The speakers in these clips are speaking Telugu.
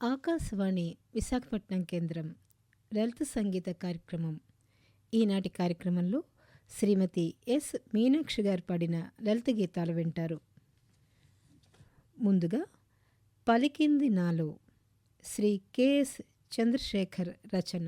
ఆకాశవాణి విశాఖపట్నం కేంద్రం లలిత సంగీత కార్యక్రమం. ఈనాటి కార్యక్రమంలో శ్రీమతి ఎస్ మీనాక్షి గారు పాడిన లలిత గీతాలు వింటారు. ముందుగా పలికింది నాలో శ్రీ కెఎస్ చంద్రశేఖర్ రచన.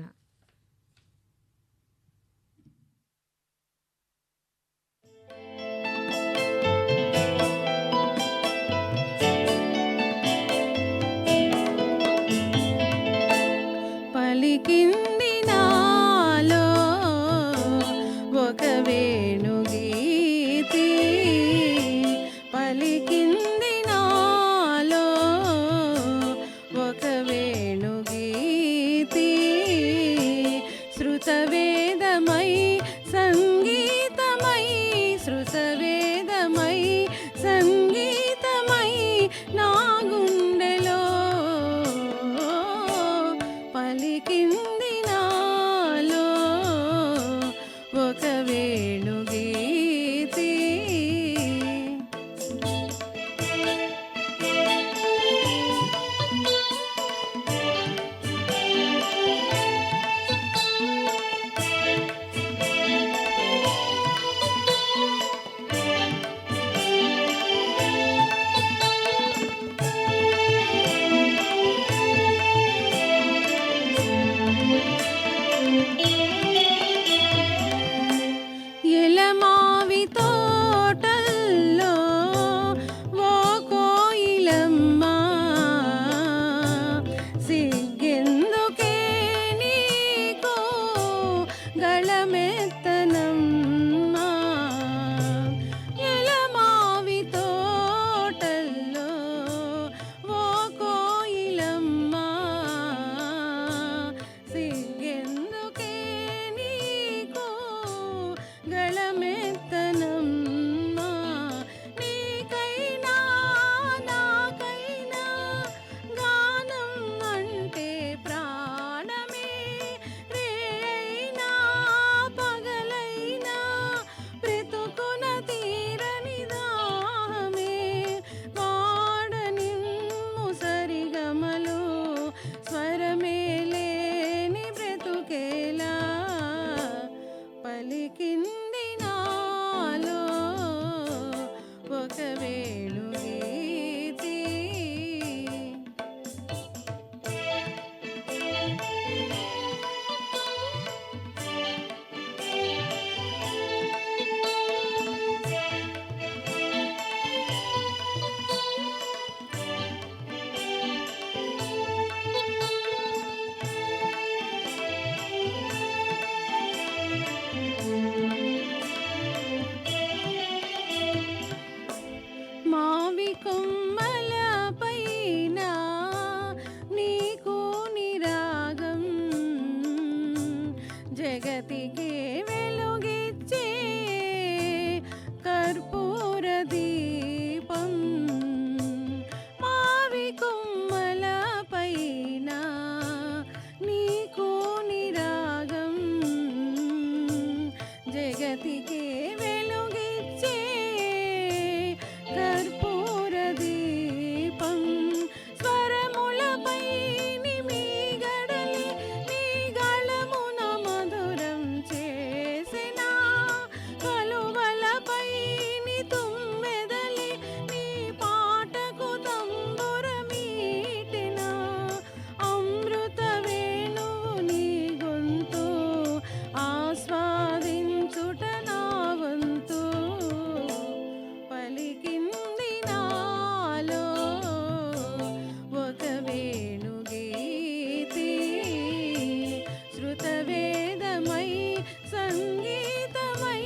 సంగీతమై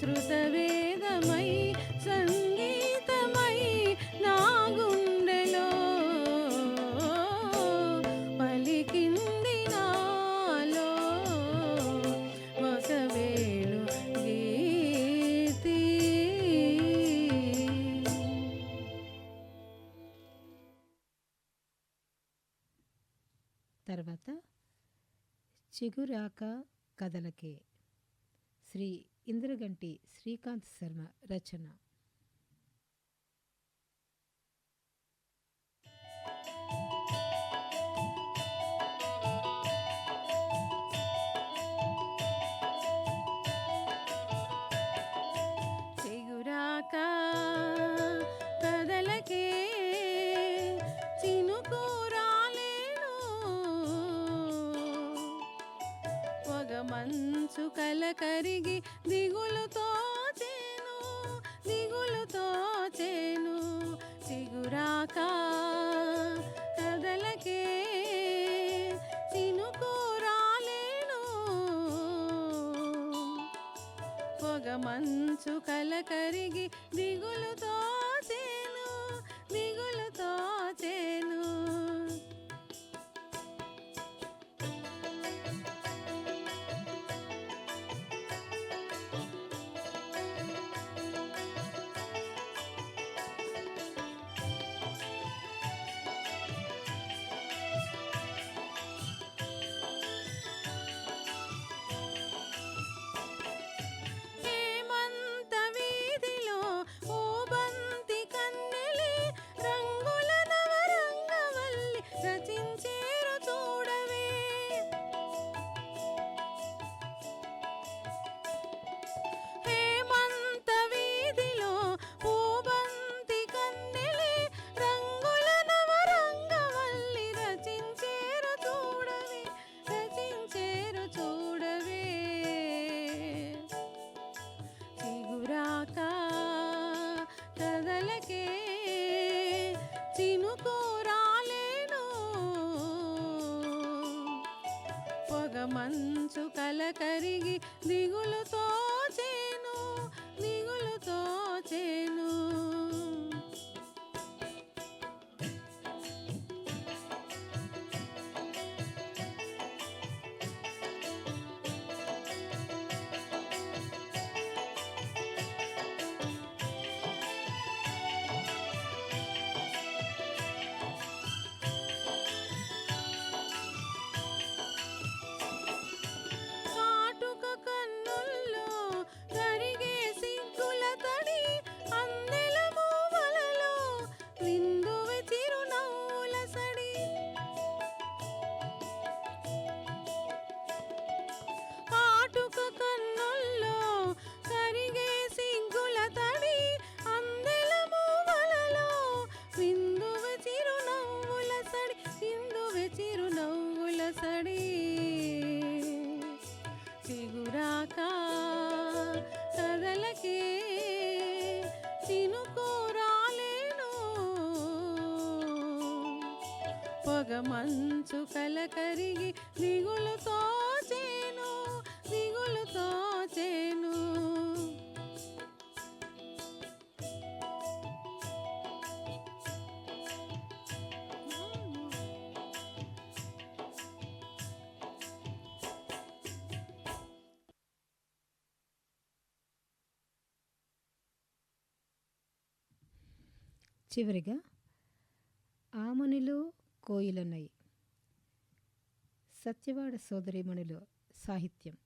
శృతవేదమై సంగీతమై నా గుండెలో పలికింది నాలో ఒకవేళ గీతి. తర్వాత చిగురాక కథలకే. శ్రీ ఇంద్రగంటి శ్రీకాంత్ శర్మ రచన. కరిగి దిగులుతో చేను దిగులుతో చేను. చిగురాక కదలకే చినుకోరాలేను పొగ మంచు కల కరిగి దిగులుతో చేను మంచు కలకరిగి దిగులుతో చేను దిగులుతో చివరిగా ఆమనిలో కోయిలన్నయ్య సత్యవాడ సోదరిమణిలో సాహిత్యం.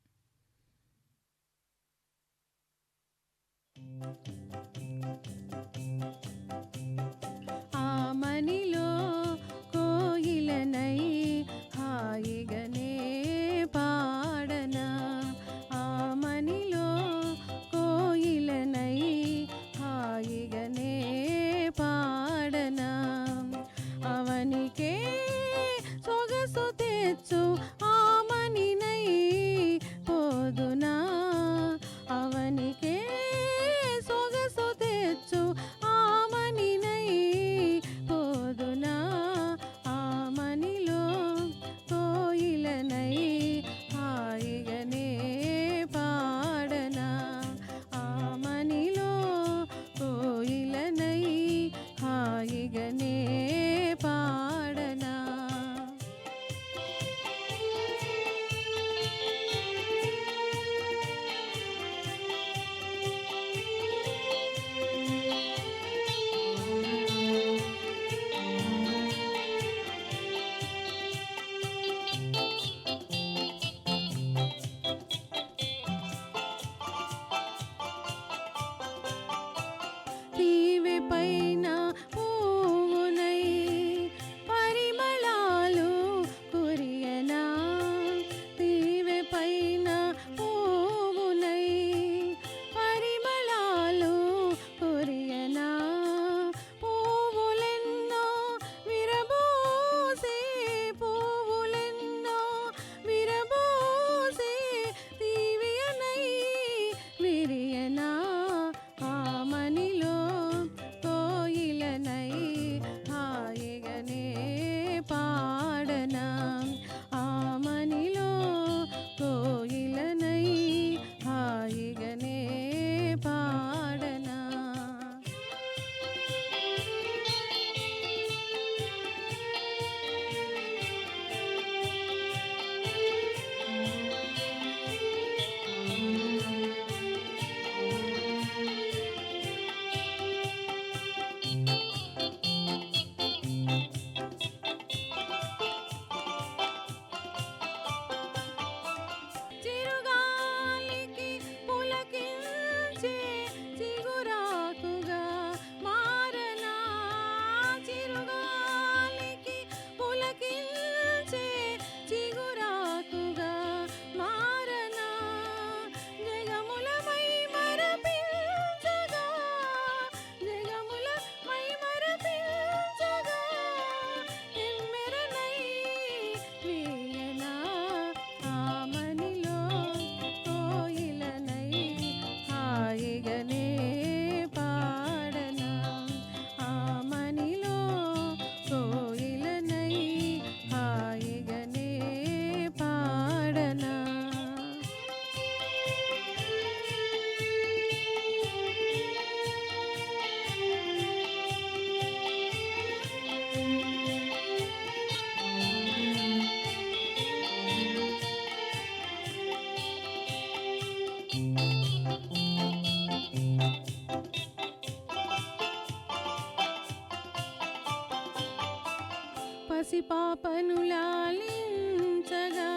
పసిపాపను లాలించగా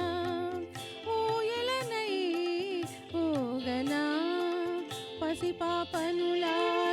ఊయలనై ఓగనా పసిపాపను లాలి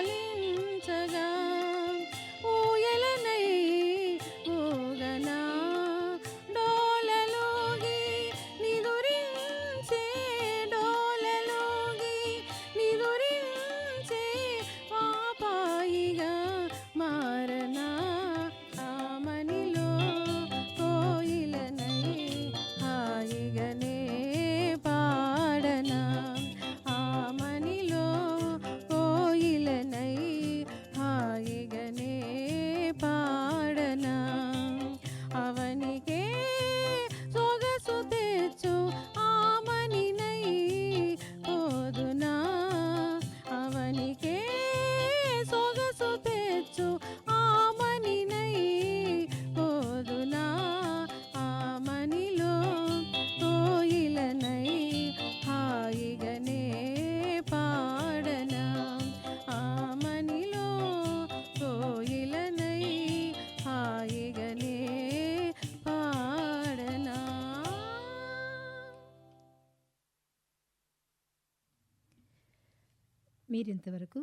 మీరింతవరకు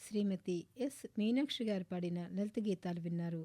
శ్రీమతి ఎస్ మీనాక్షి గారు పాడిన లలిత గీతాలు విన్నారు.